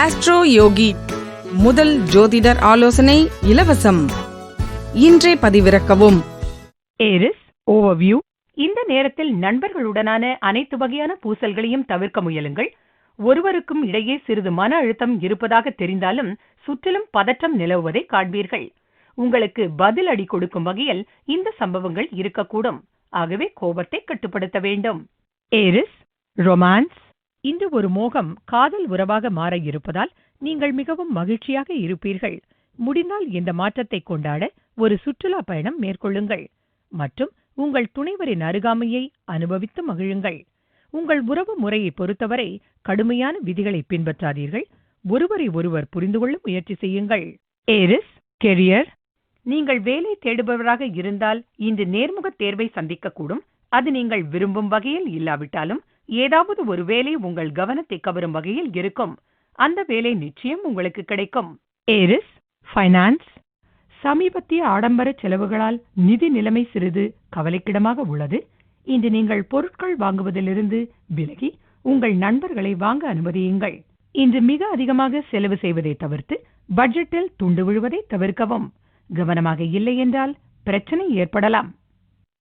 Astro யோகி முதல் ஜோதிடர் ஆலோசனை இலவசம். இன்றே பதிவிறக்கவும். ஏரிஸ் ஓவர்வியூ இந்த நேரத்தில் நண்பர்களுடனான அனைத்து வகையான பூசல்களையும் தவிர்க்க முயலுங்கள். ஒருவருக்கும் இடையே சிறிது மன அழுத்தம் இருப்பதாக தெரிந்தாலும் சுற்றிலும் பதற்றம் நிலவுவதை காண்பீர்கள். உங்களுக்கு பதில் அடி கொடுக்கும் வகையில் இந்த சம்பவங்கள் இருக்கக்கூடும். ஆகவே கோபத்தை கட்டுப்படுத்த வேண்டும். ஏரிஸ் ரொமான்ஸ் இன்று ஒரு மோகம் காதல் உறவாக மாற இருப்பதால் நீங்கள் மிகவும் மகிழ்ச்சியாக இருப்பீர்கள். முடிந்தால் இந்த மாற்றத்தை கொண்டாட ஒரு சுற்றுலா பயணம் மேற்கொள்ளுங்கள். மற்றும் உங்கள் துணைவரின் அருகாமையை அனுபவித்து மகிழுங்கள். உங்கள் உறவு முறையை பொறுத்தவரை கடுமையான விதிகளை பின்பற்றாதீர்கள். ஒருவரை ஒருவர் புரிந்து கொள்ள முயற்சி செய்யுங்கள். ஏரிஸ் கெரியர் நீங்கள் வேலை தேடுபவராக இருந்தால் இன்று நேர்முக தேர்வை சந்திக்கக்கூடும். அது நீங்கள் விரும்பும் வகையில் இல்லாவிட்டாலும் ஏதாவது ஒரு வேலை உங்கள் கவனத்தை கவரும் வகையில் இருக்கும். அந்த வேலை நிச்சயம் உங்களுக்கு கிடைக்கும். ஏரிஸ் ஃபைனான்ஸ் சமீபத்திய ஆடம்பர செலவுகளால் நிதி நிலைமை சிறிது கவலைக்கிடமாக உள்ளது. இன்று நீங்கள் பொருட்கள் வாங்குவதிலிருந்து விலகி உங்கள் நண்பர்களை வாங்க அனுமதியுங்கள். இன்று மிக அதிகமாக செலவு செய்வதை தவிர்த்து பட்ஜெட்டில் துண்டு விழுவதை தவிர்க்கவும். கவனமாக இல்லை என்றால் பிரச்சனை ஏற்படலாம்.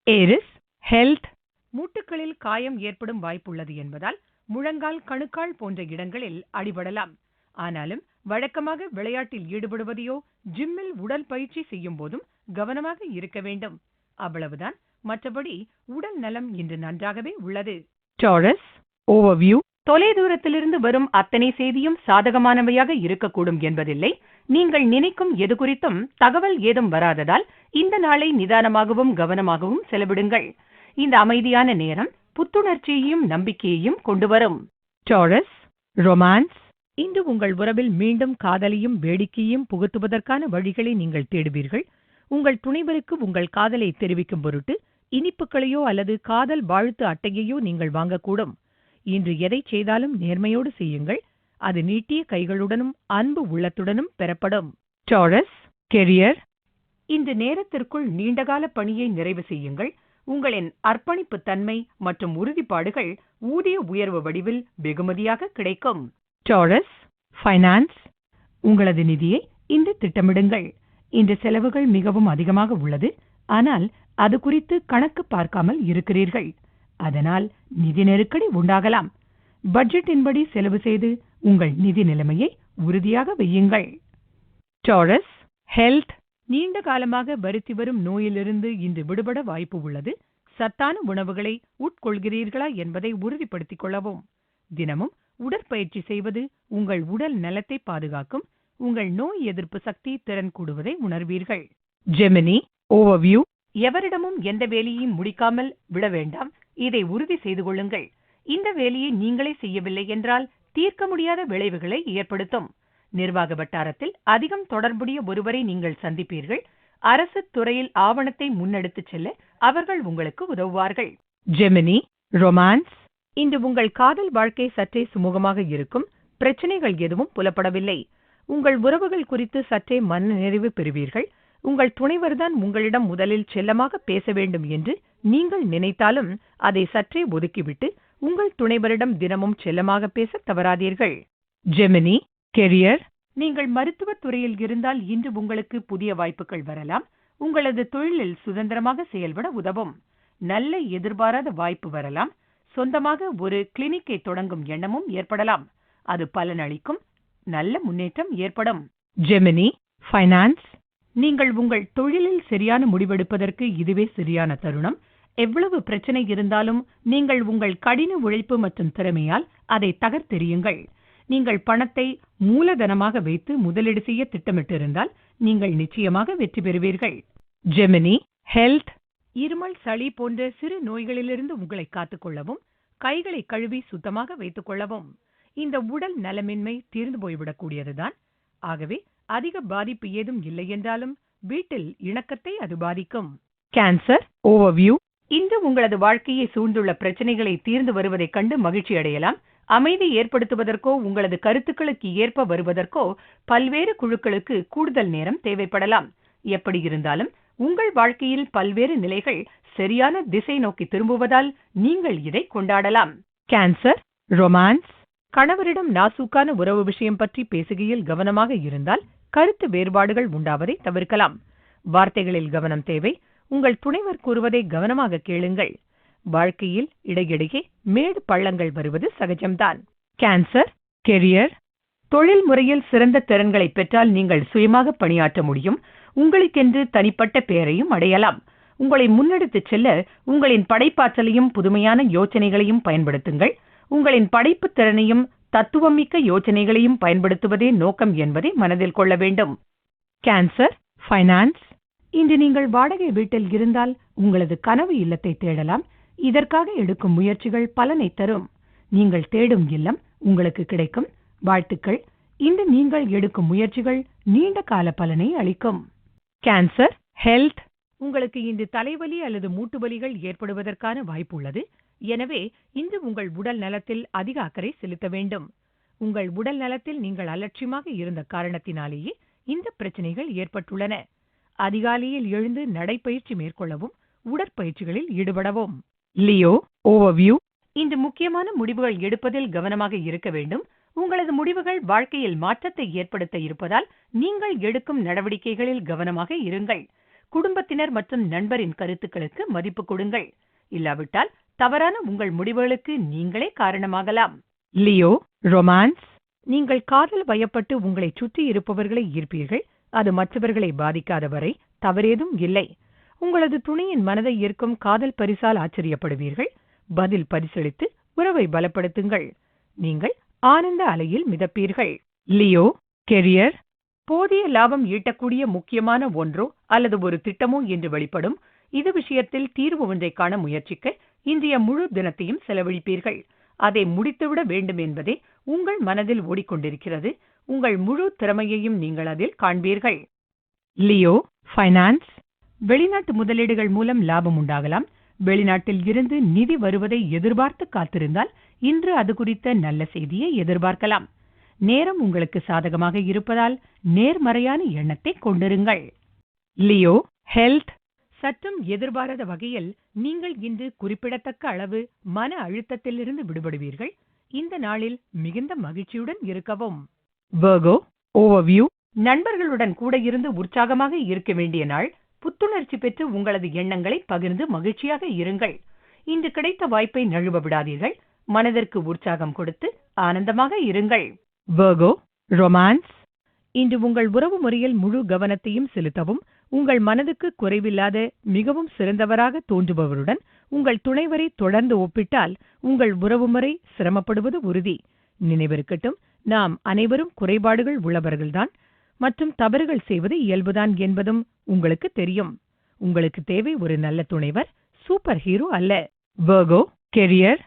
ஏரிஸ் ஹெல்த் மூட்டுகளில் காயம் ஏற்படும் வாய்ப்புள்ளது என்பதால் முழங்கால் கணுக்கால் போன்ற இடங்களில் அடிபடலாம். ஆனாலும் வழக்கமாக விளையாட்டில் ஈடுபடுவதையோ ஜிம்மில் உடல் பயிற்சி செய்யும் போதும் கவனமாக இருக்க வேண்டும். அவ்வளவுதான். மற்றபடி உடல் நலம் இன்று நன்றாகவே உள்ளது. டாரஸ் ஓவர்வியூ தொலைதூரத்திலிருந்து வரும் அத்தனை செய்தியும் சாதகமானவையாக இருக்கக்கூடும் என்பதில்லை. நீங்கள் நினைக்கும் எது குறித்தும் தகவல் ஏதும் வராததால் இந்த நாளை நிதானமாகவும் கவனமாகவும் செலவிடுங்கள். இந்த அமைதியான நேரம் புத்துணர்ச்சியையும் நம்பிக்கையையும் கொண்டு வரும் டாரஸ் ரொமான்ஸ் இன்று உங்கள் உறவில் மீண்டும் காதலையும் வேடிக்கையும் புகுத்துவதற்கான வழிகளை நீங்கள் தேடுவீர்கள். உங்கள் துணைவருக்கு உங்கள் காதலை தெரிவிக்கும் பொருட்டு இனிப்புகளையோ அல்லது காதல் வாழ்த்து அட்டையையோ நீங்கள் வாங்கக்கூடும். இன்று எதை செய்தாலும் நேர்மையோடு செய்யுங்கள். அது நீட்டிய கைகளுடனும் அன்பு உள்ளத்துடனும் பெறப்படும். டாரஸ் கெரியர் இந்த நேரத்திற்குள் நீண்டகால பணியை நிறைவு செய்யுங்கள். உங்களின் அர்ப்பணிப்பு தன்மை மற்றும் உறுதிப்பாடுகள் ஊதிய உயர்வு வடிவில் வெகுமதியாக கிடைக்கும். டாரஸ் ஃபைனான்ஸ் உங்களது நிதியை இன்று திட்டமிடுங்கள். இந்த செலவுகள் மிகவும் அதிகமாக உள்ளது. ஆனால் அது குறித்து கணக்கு பார்க்காமல் இருக்கிறீர்கள். அதனால் நிதி நெருக்கடி உண்டாகலாம். பட்ஜெட்டின்படி செலவு செய்து உங்கள் நிதி நிலைமையை உறுதியாக வையுங்கள் டாரஸ் ஹெல்த் நீண்ட காலமாக வருத்தி வரும் நோயிலிருந்து இன்று விடுபட வாய்ப்பு உள்ளது. சத்தான உணவுகளை உட்கொள்கிறீர்களா என்பதை உறுதிப்படுத்திக் கொள்ளவும். தினமும் உடற்பயிற்சி செய்வது உங்கள் உடல் நலத்தை பாதுகாக்கும் உங்கள் நோய் எதிர்ப்பு சக்தி திறன் கூடுவதை உணர்வீர்கள். ஜெமினி ஓவர்வியூ எவரிடமும் எந்த வேலையையும் முடிக்காமல் விட வேண்டாம். இதை உறுதி செய்து கொள்ளுங்கள். இந்த வேலையை நீங்களே செய்யவில்லை என்றால் தீர்க்க முடியாத விளைவுகளை ஏற்படுத்தும். நிர்வாக வட்டாரத்தில் அதிகம் தொடர்புடைய ஒருவரை நீங்கள் சந்திப்பீர்கள். அரசு துறையில் ஆவணத்தை முன்னெடுத்துச் செல்ல அவர்கள் உங்களுக்கு உதவுவார்கள். Gemini romance. இன்று உங்கள் காதல் வாழ்க்கை சற்றே சுமூகமாக இருக்கும். பிரச்சனைகள் எதுவும் புலப்படவில்லை. உங்கள் உறவுகள் குறித்து சற்றே மன நிறைவு பெறுவீர்கள். உங்கள் துணைவர்தான் உங்களிடம் முதலில் செல்லமாக பேச வேண்டும் என்று நீங்கள் நினைத்தாலும் அதை சற்றே ஒதுக்கிவிட்டு உங்கள் துணைவரிடம் தினமும் செல்லமாக பேச தவறாதீர்கள். ஜெமினி கெரியர் நீங்கள் மருத்துவத் துறையில் இருந்தால் இன்று உங்களுக்கு புதிய வாய்ப்புகள் வரலாம். உங்களது தொழிலில் சுதந்திரமாக செயல்பட உதவும். நல்ல எதிர்பாராத வாய்ப்பு வரலாம். சொந்தமாக ஒரு கிளினிக்கை தொடங்கும் எண்ணமும் ஏற்படலாம். அது பலனளிக்கும். நல்ல முன்னேற்றம் ஏற்படும். ஜெமினி ஃபைனான்ஸ் நீங்கள் உங்கள் தொழிலில் சரியான முடிவெடுப்பதற்கு இதுவே சரியான தருணம். எவ்வளவு பிரச்சனை இருந்தாலும் நீங்கள் உங்கள் கடின உழைப்பு மற்றும் திறமையால் அதை தகர்த்தெறியுங்கள். நீங்கள் பணத்தை மூலதனமாக வைத்து முதலீடு செய்ய திட்டமிட்டிருந்தால் நீங்கள் நிச்சயமாக வெற்றி பெறுவீர்கள். ஜெமினி ஹெல்த் இருமல் சளி போன்ற சிறு நோய்களிலிருந்து உங்களை காத்துக்கொள்ளவும் கைகளை கழுவி சுத்தமாக வைத்துக் கொள்ளவும் இந்த உடல் நலமின்மை தீர்ந்து போய்விடக்கூடியதுதான். ஆகவே அதிக பாதிப்பு ஏதும் இல்லை என்றாலும் வீட்டில் இணக்கத்தை அது பாதிக்கும். Cancer overview. இன்று உங்களது வாழ்க்கையை சூழ்ந்துள்ள பிரச்சனைகளை தீர்ந்து வருவதைக் கண்டு மகிழ்ச்சி அடையலாம் அமைதி ஏற்படுத்துவதற்கோ உங்களது கருத்துக்களுக்கு ஏற்ப வருவதற்கோ பல்வேறு குழுக்களுக்கு கூடுதல் நேரம் தேவைப்படலாம். எப்படி இருந்தாலும் உங்கள் வாழ்க்கையில் பல்வேறு நிலைகள் சரியான திசை நோக்கி திரும்புவதால் நீங்கள் இதை கொண்டாடலாம். கேன்சர் ரொமான்ஸ் கணவரிடம் நாசூக்கான உறவு விஷயம் பற்றி பேசுகையில் கவனமாக இருந்தால் கருத்து வேறுபாடுகள் உண்டாவதை தவிர்க்கலாம். வார்த்தைகளில் கவனம் தேவை உங்கள் துணைவர் கூறுவதை கவனமாக கேளுங்கள். வாழ்க்கையில் இடையிடையே மேடு பள்ளங்கள் வருவது சகஜம்தான். கேன்சர் கெரியர் தொழில் முறையில் சிறந்த திறன்களை பெற்றால் நீங்கள் சுயமாக பணியாற்ற முடியும். உங்களுக்கென்று தனிப்பட்ட பெயரையும் அடையலாம். உங்களை முன்னெடுத்துச் செல்ல உங்களின் படைப்பாற்றலையும் புதுமையான யோசனைகளையும் பயன்படுத்துங்கள். உங்களின் படைப்புத் திறனையும் தத்துவமிக்க யோசனைகளையும் பயன்படுத்துவதே நோக்கம் என்பதை மனதில் கொள்ள வேண்டும். கேன்சர் ஃபைனான்ஸ் இன்று நீங்கள் வாடகை வீட்டில் இருந்தால் உங்களது கனவு இல்லத்தை தேடலாம். இதற்காக எடுக்கும் முயற்சிகள் பலனை தரும். நீங்கள் தேடும் இல்லம் உங்களுக்கு கிடைக்கும். வாழ்த்துக்கள். இந்த நீங்கள் எடுக்கும் முயற்சிகள் நீண்ட கால பலனை அளிக்கும். கேன்சர் ஹெல்த் உங்களுக்கு இன்று தலைவலி அல்லது மூட்டு வலிகள் ஏற்படுவதற்கான வாய்ப்பு உள்ளது. எனவே இன்று உங்கள் உடல் நலத்தில் அதிக அக்கறை செலுத்த வேண்டும். உங்கள் உடல் நலத்தில் நீங்கள் அலட்சியமாக இருந்த காரணத்தினாலேயே இந்த பிரச்சனைகள் ஏற்பட்டுள்ளன. அதிகாலையில் எழுந்து நடைப்பயிற்சி மேற்கொள்ளவும் உடற்பயிற்சிகளில் ஈடுபடவும். லியோ ஓவர்வியூ இன்று முக்கியமான முடிவுகள் எடுப்பதில் கவனமாக இருக்க வேண்டும். உங்களது முடிவுகள் வாழ்க்கையில் மாற்றத்தை ஏற்படுத்த இருப்பதால் நீங்கள் எடுக்கும் நடவடிக்கைகளில் கவனமாக இருங்கள். குடும்பத்தினர் மற்றும் நண்பரின் கருத்துக்களுக்கு மதிப்பு கொடுங்கள். இல்லாவிட்டால் தவறான உங்கள் முடிவுகளுக்கு நீங்களே காரணமாகலாம். லியோ ரொமான்ஸ் நீங்கள் காதல் வயப்பட்டு உங்களை சுற்றி இருப்பவர்களை ஈர்ப்பீர்கள். அது மற்றவர்களை பாதிக்காத வரை தவறேதும் இல்லை. உங்களது துணையின் மனதை ஈர்க்கும் காதல் பரிசால் ஆச்சரியப்படுவீர்கள். பதில் பரிசளித்து உறவை பலப்படுத்துங்கள். நீங்கள் ஆனந்த அலையில் மிதப்பீர்கள். Leo career. போதிய லாபம் ஈட்டக்கூடிய முக்கியமான ஒன்றோ அல்லது ஒரு திட்டமோ என்று வெளிப்படும் இது விஷயத்தில் தீர்வு ஒன்றை காண முயற்சிக்க இன்றைய முழு தினத்தையும் செலவழிப்பீர்கள். அதை முடித்துவிட வேண்டும் என்பதே உங்கள் மனதில் ஓடிக்கொண்டிருக்கிறது. உங்கள் முழு திறமையையும் நீங்கள் அதில் காண்பீர்கள். லியோ ஃபைனான்ஸ் வெளிநாட்டு முதலீடுகள் மூலம் லாபம் உண்டாகலாம். வெளிநாட்டில் இருந்து நிதி வருவதை எதிர்பார்த்து காத்திருந்தால் இன்று அது குறித்த நல்ல செய்தியை எதிர்பார்க்கலாம். நேரம் உங்களுக்கு சாதகமாக இருப்பதால் நேர்மறையான எண்ணத்தை கொண்டிருங்கள். Leo health. சற்றும் எதிர்பாராத வகையில் நீங்கள் இன்று குறிப்பிடத்தக்க அளவு மன அழுத்தத்திலிருந்து விடுபடுவீர்கள். இந்த நாளில் மிகுந்த மகிழ்ச்சியுடன் இருக்கவும். வர்கோ ஓவர்வியூ நண்பர்களுடன் கூட இருந்து உற்சாகமாக இருக்க வேண்டிய நாள் புத்துணர்ச்சி பெற்று உங்களது எண்ணங்களை பகிர்ந்து மகிழ்ச்சியாக இருங்கள். இன்று கிடைத்த வாய்ப்பை நழுவ விடாதீர்கள். மனதிற்கு உற்சாகம் கொடுத்து ஆனந்தமாக இருங்கள். வர்கோ ரொமான்ஸ் இன்று உங்கள் உறவு முறையில் முழு கவனத்தையும் செலுத்தவும் உங்கள் மனதுக்கு குறைவில்லாத மிகவும் சிறந்தவராக தோன்றுபவருடன் உங்கள் துணைவரை தொடர்ந்து ஒப்பிட்டால் உங்கள் உறவுமுறை சிரமப்படுவது உறுதி. நினைவிருக்கட்டும் நாம் அனைவரும் குறைபாடுகள் உள்ளவர்கள்தான். மற்றும் தவறுகள் செய்வது இயல்புதான் என்பதும் உங்களுக்கு தெரியும். உங்களுக்கு தேவை ஒரு நல்ல துணைவர் சூப்பர் ஹீரோ அல்ல. வர்கோ கெரியர்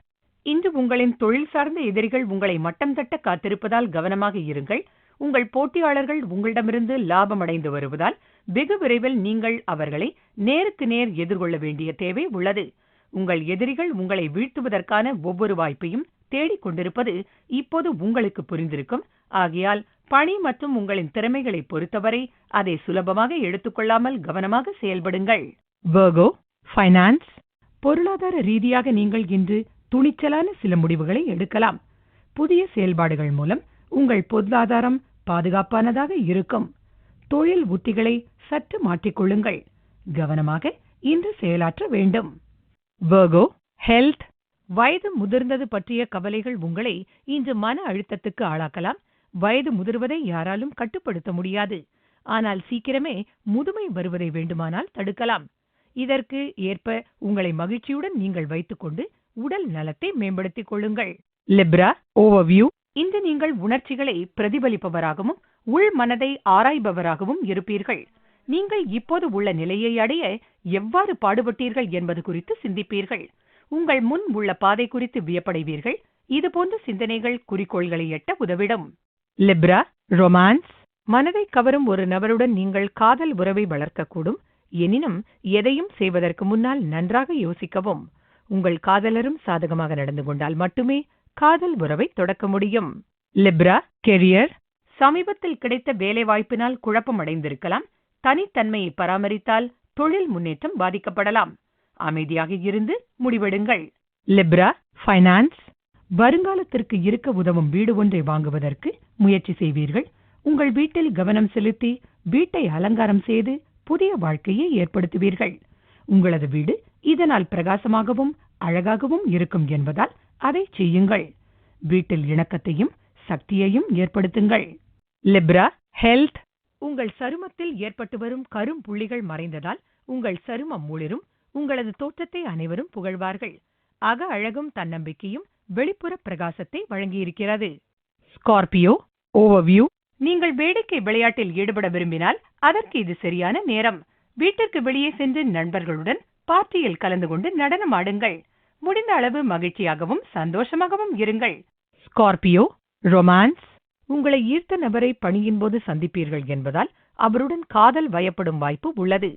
இன்று உங்களின் தொழில் சார்ந்த எதிரிகள் உங்களை மட்டம் தட்ட காத்திருப்பதால் கவனமாக இருங்கள். உங்கள் போட்டியாளர்கள் உங்களிடமிருந்து லாபம் அடைந்து வருவதால் வெகு விரைவில் நீங்கள் அவர்களை நேருக்கு நேர் எதிர்கொள்ள வேண்டிய தேவை உள்ளது. உங்கள் எதிரிகள் உங்களை வீழ்த்துவதற்கான ஒவ்வொரு வாய்ப்பையும் தேடிக் கொண்டிருப்பது இப்போது உங்களுக்கு புரிந்திருக்கும். ஆகையால் பணி மற்றும் உங்களின் திறமைகளை பொறுத்தவரை அதை சுலபமாக எடுத்துக்கொள்ளாமல் கவனமாக செயல்படுங்கள். வர்கோ ஃபைனான்ஸ் பொருளாதார ரீதியாக நீங்கள் இன்று துணிச்சலான சில முடிவுகளை எடுக்கலாம். புதிய செயல்பாடுகள் மூலம் உங்கள் பொருளாதாரம் பாதுகாப்பானதாக இருக்கும். தொழில் உத்திகளை சற்று மாற்றிக்கொள்ளுங்கள். கவனமாக இன்று செயலாற்ற வேண்டும். வர்கோ ஹெல்த் வயது முதிர்ந்தது பற்றிய கவலைகள் உங்களை இன்று மன அழுத்தத்துக்கு ஆளாக்கலாம். வயது முதிர்வதை யாராலும் கட்டுப்படுத்த முடியாது. ஆனால் சீக்கிரமே முதுமை வருவதை வேண்டுமானால் தடுக்கலாம். இதற்கு ஏற்ப உங்களை மகிழ்ச்சியுடன் நீங்கள் வைத்துக்கொண்டு உடல் நலத்தை மேம்படுத்திக் கொள்ளுங்கள். லிப்ரா ஓவர்வியூ இன்று நீங்கள் உணர்ச்சிகளை பிரதிபலிப்பவராகவும் உள் மனதை ஆராய்பவராகவும் இருப்பீர்கள். நீங்கள் இப்போது உள்ள நிலையை அடைய எவ்வாறு பாடுபட்டீர்கள் என்பது குறித்து சிந்திப்பீர்கள். உங்கள் முன் உள்ள பாதை குறித்து வியப்படைவீர்கள். இதுபோன்ற சிந்தனைகள் குறிக்கோள்களை எட்ட உதவிடும். Libra romance. மனதை கவரும் ஒரு நபருடன் நீங்கள் காதல் உறவை வளர்க்கக்கூடும். எனினும் எதையும் செய்வதற்கு முன்னால் நன்றாக யோசிக்கவும். உங்கள் காதலரும் சாதகமாக நடந்து கொண்டால் மட்டுமே காதல் உறவை தொடக்க முடியும். Libra career. சமீபத்தில் கிடைத்த வேலைவாய்ப்பினால் குழப்பம் அடைந்திருக்கலாம் தனித்தன்மையை பராமரித்தால் தொழில் முன்னேற்றம் பாதிக்கப்படலாம். அமைதியாக இருந்து முடிவெடுங்கள். Libre finance. வருங்காலத்திற்கு இருக்க உதவும் வீடு ஒன்றை வாங்குவதற்கு முயற்சி செய்வீர்கள். உங்கள் வீட்டில் கவனம் செலுத்தி வீட்டை அலங்காரம் செய்து புதிய வாழ்க்கையை ஏற்படுத்துவீர்கள். உங்களது வீடு இதனால் பிரகாசமாகவும் அழகாகவும் இருக்கும் என்பதால் அதை செய்யுங்கள். வீட்டில் இணக்கத்தையும் சக்தியையும் ஏற்படுத்துங்கள். லிப்ரா ஹெல்த் உங்கள் சருமத்தில் ஏற்பட்டு வரும் கரும் புள்ளிகள் மறைந்ததால் உங்கள் சருமம் முளிரும் உங்களது தோற்றத்தை அனைவரும் புகழ்வார்கள். அக அழகும் தன்னம்பிக்கையும் வெளிப்புற பிரகாசத்தை வழங்கியிருக்கிறது. ஸ்கார்பியோ ஓவர்வியூ நீங்கள் வேடிக்கை விளையாட்டில் ஈடுபட விரும்பினால் அதற்கு இது சரியான நேரம். வீட்டிற்கு வெளியே சென்று நண்பர்களுடன் பார்ட்டியில் கலந்து கொண்டு நடனம் ஆடுங்கள். முடிந்த அளவு மகிழ்ச்சியாகவும் சந்தோஷமாகவும் இருங்கள். ஸ்கார்பியோ ரொமான்ஸ் உங்களை ஈர்த்த நபரை பணியின் போது சந்திப்பீர்கள் என்பதால் அவருடன் காதல் வயப்படும் வாய்ப்பு உள்ளது.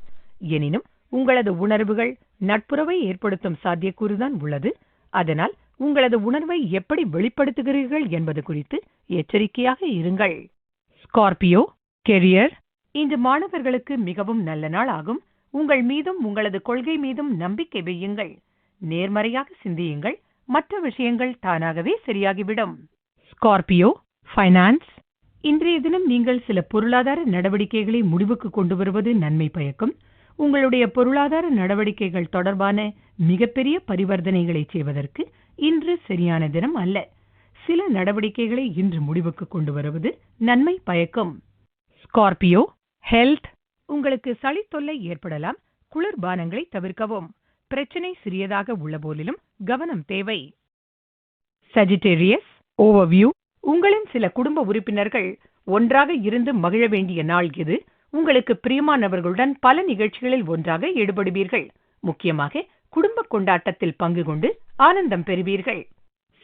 எனினும் உங்களது உணர்வுகள் நட்புறவை ஏற்படுத்தும் சாத்தியக்கூறுதான் உள்ளது. அதனால் உங்களது உணர்வை எப்படி வெளிப்படுத்துகிறீர்கள் என்பது குறித்து எச்சரிக்கையாக இருங்கள். ஸ்கார்பியோ கெரியர் இன்று மாணவர்களுக்கு மிகவும் நல்ல நாள் ஆகும். உங்கள் மீதும் உங்களது கொள்கை மீதும் நம்பிக்கை வையுங்கள். நேர்மறையாக சிந்தியுங்கள். மற்ற விஷயங்கள் தானாகவே சரியாகிவிடும். ஸ்கார்பியோ ஃபைனான்ஸ் இன்றைய தினம் நீங்கள் சில பொருளாதார நடவடிக்கைகளை முடிவுக்கு கொண்டு வருவது நன்மை பயக்கும். உங்களுடைய பொருளாதார நடவடிக்கைகள் தொடர்பான மிகப்பெரிய பரிவர்த்தனைகளை செய்வதற்கு இன்று சரியான தினம் அல்ல. சில நடவடிக்கைகளை இன்று முடிவுக்கு கொண்டு வருவது நன்மை பயக்கும். Scorpio health. உங்களுக்கு சளி தொல்லை ஏற்படலாம். குளிர்பானங்களை தவிர்க்கவும். பிரச்சனை சிறியதாக உள்ள போதிலும் கவனம் தேவை. சஜிடேரியஸ் ஓவர்வியூ உங்களின் சில குடும்ப உறுப்பினர்கள் ஒன்றாக இருந்து மகிழ வேண்டிய நாள் இது உங்களுக்கு பிரியமானவர்களுடன் பல நிகழ்ச்சிகளில் ஒன்றாக ஈடுபடுவீர்கள். முக்கியமாக குடும்ப கொண்டாட்டத்தில் பங்கு கொண்டு ஆனந்தம் பெறுவீர்கள்.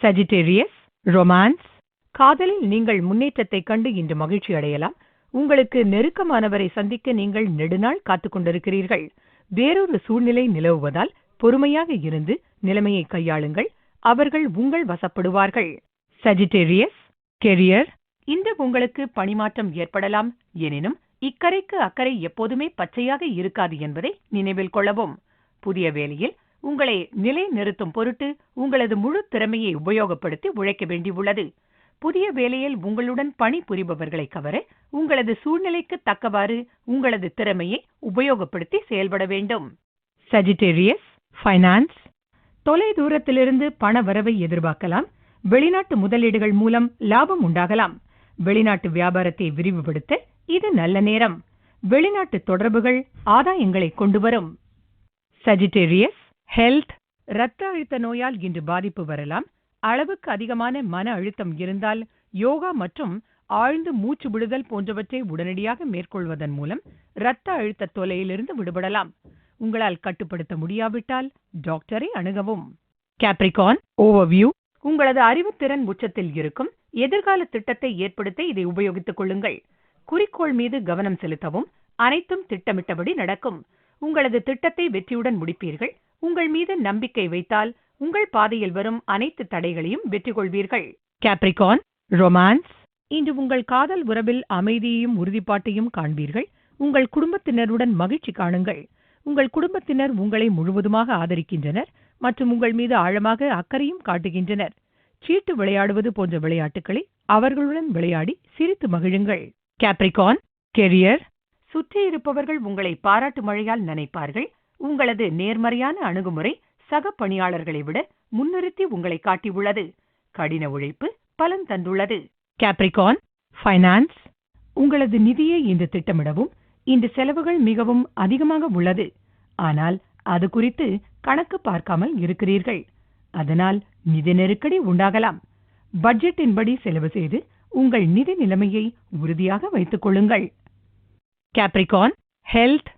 சஜிடேரியஸ் ரொமான்ஸ் காதலில் நீங்கள் முன்னேற்றத்தை கண்டு இன்று மகிழ்ச்சி அடையலாம். உங்களுக்கு நெருக்கமானவரை சந்திக்க நீங்கள் நெடுநாள் காத்துக் கொண்டிருக்கிறீர்கள். வேறொரு சூழ்நிலை நிலவுவதால் பொறுமையாக இருந்து நிலைமையை கையாளுங்கள். அவர்கள் உங்கள் வசப்படுவார்கள். சஜிடேரியஸ் கெரியர் இன்று உங்களுக்கு பணிமாற்றம் ஏற்படலாம். எனினும் இக்கரைக்கு அக்கறை எப்போதுமே பச்சையாக இருக்காது என்பதை நினைவில் கொள்ளவும். புதிய வேலையில் உங்களை நிலைநிறுத்தும் பொருட்டு உங்களது முழு திறமையை உபயோகப்படுத்தி உழைக்க வேண்டியுள்ளது. புதிய வேலையில் உங்களுடன் பணி புரிபவர்களை கவர உங்களது சூழ்நிலைக்கு தக்கவாறு உங்களது திறமையை உபயோகப்படுத்தி செயல்பட வேண்டும். சஜிடேரியஸ் ஃபைனான்ஸ் தொலை தூரத்திலிருந்து பண வரவை எதிர்பார்க்கலாம். வெளிநாட்டு முதலீடுகள் மூலம் லாபம் உண்டாகலாம். வெளிநாட்டு வியாபாரத்தை விரிவுபடுத்த இது நல்ல நேரம். வெளிநாட்டு தொடர்புகள் ஆதாயங்களை கொண்டு வரும். சஜிடேரியஸ் ஹெல்த் இரத்த அழுத்த நோயால் இன்று பாதிப்பு வரலாம். அளவுக்கு அதிகமான மன அழுத்தம் இருந்தால் யோகா மற்றும் ஆழ்ந்து மூச்சு விடுதல் போன்றவற்றை உடனடியாக மேற்கொள்வதன் மூலம் இரத்த அழுத்த தொலையிலிருந்து விடுபடலாம். உங்களால் கட்டுப்படுத்த முடியாவிட்டால் டாக்டரை அணுகவும். கேப்ரிகான் ஓவர்வியூ உங்களது அறிவுத்திறன் உச்சத்தில் இருக்கும். எதிர்கால திட்டத்தை ஏற்படுத்த இதை உபயோகித்துக் கொள்ளுங்கள். குறிக்கோள் மீது கவனம் செலுத்தவும் அனைத்தும் திட்டமிட்டபடி நடக்கும். உங்களது திட்டத்தை வெற்றியுடன் முடிப்பீர்கள். உங்கள் மீது நம்பிக்கை வைத்தால் உங்கள் பாதையில் வரும் அனைத்து தடைகளையும் வெற்றி கொள்வீர்கள் கேப்ரிகான் ரொமான்ஸ் இன்று உங்கள் காதல் உறவில் அமைதியையும் உறுதிப்பாட்டையும் காண்பீர்கள். உங்கள் குடும்பத்தினருடன் மகிழ்ச்சி காணுங்கள். உங்கள் குடும்பத்தினர் உங்களை முழுவதுமாக ஆதரிக்கின்றனர் மற்றும் உங்கள் மீது ஆழமாக அக்கறையும் காட்டுகின்றனர். சீட்டு விளையாடுவது போன்ற விளையாட்டுகளை அவர்களுடன் விளையாடி சிரித்து மகிழுங்கள். கேப்ரிகான் கெரியர் சுற்றி இருப்பவர்கள் உங்களை பாராட்டு மழையால் நினைப்பார்கள். உங்களது நேர்மறையான அணுகுமுறை சக பணியாளர்களை விட முன்னிறுத்தி உங்களை காட்டியுள்ளது. கடின உழைப்பு பலன் தந்துள்ளது. கேப்ரிகான் ஃபைனான்ஸ் உங்களது நிதியை இன்று திட்டமிடவும் இன்று செலவுகள் மிகவும் அதிகமாக உள்ளது. ஆனால் அது குறித்து கணக்கு பார்க்காமல் இருக்கிறீர்கள். அதனால் நிதி நெருக்கடி உண்டாகலாம். பட்ஜெட்டின்படி செலவு செய்து உங்கள் நிதி நிலைமையை உறுதியாக வைத்துக் கொள்ளுங்கள். கேப்ரிகான் ஹெல்த்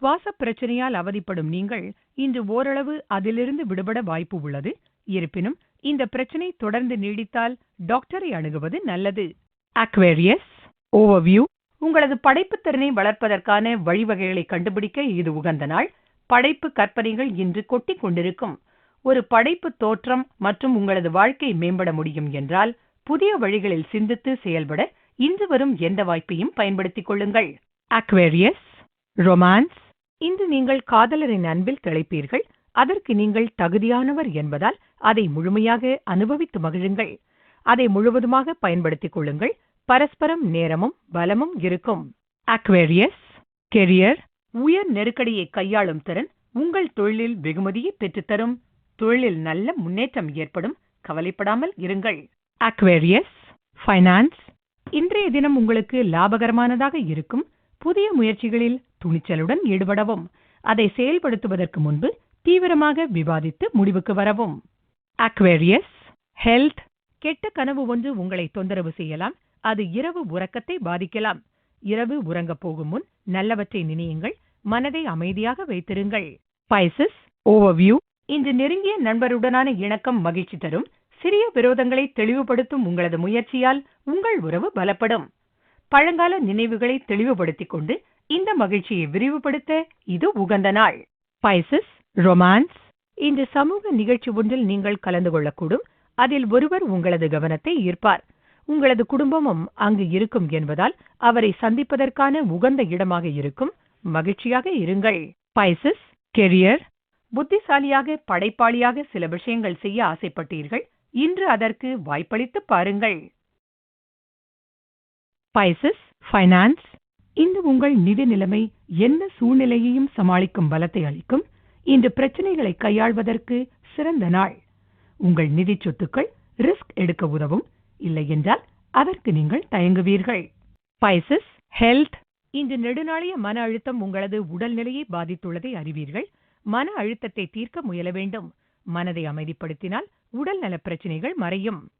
சுவாச பிரச்சனையால் அவதிப்படும் நீங்கள் இன்று ஓரளவு அதிலிருந்து விடுபட வாய்ப்பு உள்ளது. இருப்பினும் இந்த பிரச்சனை தொடர்ந்து நீடித்தால் டாக்டரை அணுகுவது நல்லது. அக்வேரியஸ் ஓவர்வியூ உங்களது படைப்புத் திறனை வளர்ப்பதற்கான வழிவகைகளை கண்டுபிடிக்க இது உகந்த நாள். படைப்பு கற்பனைகள் இன்று கொட்டிக் கொண்டிருக்கும். ஒரு படைப்பு தோற்றம் மற்றும் உங்களது வாழ்க்கை மேம்பட முடியும் என்றால் புதிய வழிகளில் சிந்தித்து செயல்பட இன்று வரும் எந்த வாய்ப்பையும் பயன்படுத்திக் கொள்ளுங்கள். அக்வேரியஸ் ரொமான்ஸ் இன்று நீங்கள் காதலரின் அன்பில் திளைப்பீர்கள். அதற்கு நீங்கள் தகுதியானவர் என்பதால் அதை முழுமையாக அனுபவித்து மகிழுங்கள். அதை முழுவதுமாக பயன்படுத்திக் கொள்ளுங்கள். பரஸ்பரம் நேரமும் பலமும் இருக்கும். அக்வேரியஸ் கெரியர் உயர் நெருக்கடியை கையாளும் திறன் உங்கள் தொழிலில் வெகுமதியை பெற்றுத்தரும். தொழிலில் நல்ல முன்னேற்றம் ஏற்படும். கவலைப்படாமல் இருங்கள். அக்வேரியஸ் ஃபைனான்ஸ் இன்றைய தினம் உங்களுக்கு லாபகரமானதாக இருக்கும். புதிய முயற்சிகளில் துணிச்சலுடன் ஈடுபடவும் அதை செயல்படுத்துவதற்கு முன்பு தீவிரமாக விவாதித்து முடிவுக்கு வரவும். அக்வேரியஸ் ஹெல்த் கெட்ட கனவு ஒன்று உங்களை தொந்தரவு செய்யலாம். அது இரவு உறக்கத்தை பாதிக்கலாம். இரவு உறங்கப் போகும் முன் நல்லவற்றை நினையுங்கள். மனதை அமைதியாக வைத்திருங்கள். பைசஸ் ஓவர்வியூ இன்று நெருங்கிய நண்பருடனான இணக்கம் மகிழ்ச்சி தரும். சிறிய விரோதங்களை தெளிவுபடுத்தும் உங்களது முயற்சியால் உங்கள் உறவு பலப்படும். பழங்கால நினைவுகளை தெளிவுபடுத்திக் கொண்டு இந்த மகிழ்ச்சியை விரிவுபடுத்த இது உகந்த நாள். பைசஸ் ரொமான்ஸ் இன்று சமூக நிகழ்ச்சி ஒன்றில் நீங்கள் கலந்து கொள்ளக்கூடும். அதில் ஒருவர் உங்களது கவனத்தை ஈர்ப்பார். உங்களது குடும்பமும் அங்கு இருக்கும் என்பதால் அவரை சந்திப்பதற்கான உகந்த இடமாக இருக்கும். மகிழ்ச்சியாக இருங்கள். பைசஸ் கெரியர் புத்திசாலியாக படைப்பாளியாக சில விஷயங்கள் செய்ய ஆசைப்பட்டீர்கள். இன்று அதற்கு வாய்ப்பளித்து பாருங்கள். பைசஸ் ஃபைனான்ஸ் இன்று உங்கள் நிதி நிலைமை எந்த சூழ்நிலையையும் சமாளிக்கும் பலத்தை அளிக்கும். இன்று பிரச்சனைகளை கையாள்வதற்கு சிறந்த நாள். உங்கள் நிதி சொத்துக்கள் ரிஸ்க் எடுக்க உதவும். இல்லை என்றால் அதற்கு நீங்கள் தயங்குவீர்கள். பைசஸ் ஹெல்த் இன்று நெடுநாளைய மன அழுத்தம் உங்களது உடல்நிலையை பாதித்துள்ளதை அறிவீர்கள். மன அழுத்தத்தை தீர்க்க முயல வேண்டும். மனதை அமைதிப்படுத்தினால் உடல் நல பிரச்சனைகள் மறையும்.